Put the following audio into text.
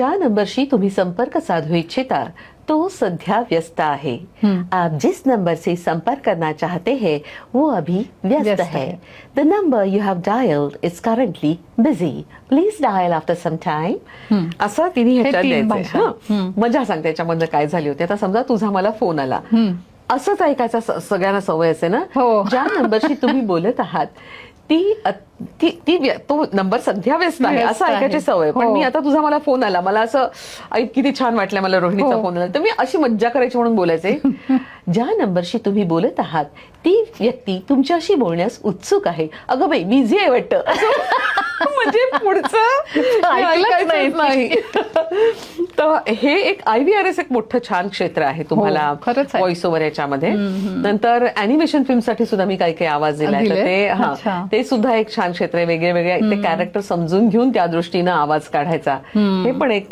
ज्या नंबरशी तुम्ही संपर्क साधू इच्छिता तो सध्या व्यस्त है आप जिस नंबर से संपर्क करना चाहते हैं वो अभी व्यस्त, व्यस्त है. The number you have dialled is currently busy please dial after some time असं तिने ह्याच्यात. मजा सांग त्याच्यामधनं काय झाली होती. आता समजा तुझा मला फोन आला. असंच ऐकायचा सगळ्यांना सवय असे ना? हो. ज्या नंबरशी तुम्ही बोलत आहात ती ती ती नंबर सध्या व्यस्त आहे असं ऐकायची. सवय पण हो. मी आता तुझा मला फोन आला मला असं ऐक किती छान वाटलं मला रोहिणीचा हो. फोन आला तर मी अशी मज्जा करायची म्हणून बोलायचे ज्या नंबरशी तुम्ही बोलत आहात ती व्यक्ती तुमच्याशी बोलण्यास उत्सुक आहे अगं बाई बिझी आहे वाटतं पुढचं? हे ऐकलंच नाही तर हे एक आय व्ही आर एस एक मोठं छान क्षेत्र आहे तुम्हाला हो, खरंच आहे. व्हॉइस ओव्हर याच्यामध्ये नंतर अॅनिमेशन फिल्मसाठी सुद्धा मी काही काही आवाज दिले? हा. ते सुद्धा एक छान क्षेत्र आहे. वेगळे वेगळे ते कॅरेक्टर समजून घेऊन त्या दृष्टीनं आवाज काढायचा. हे पण एक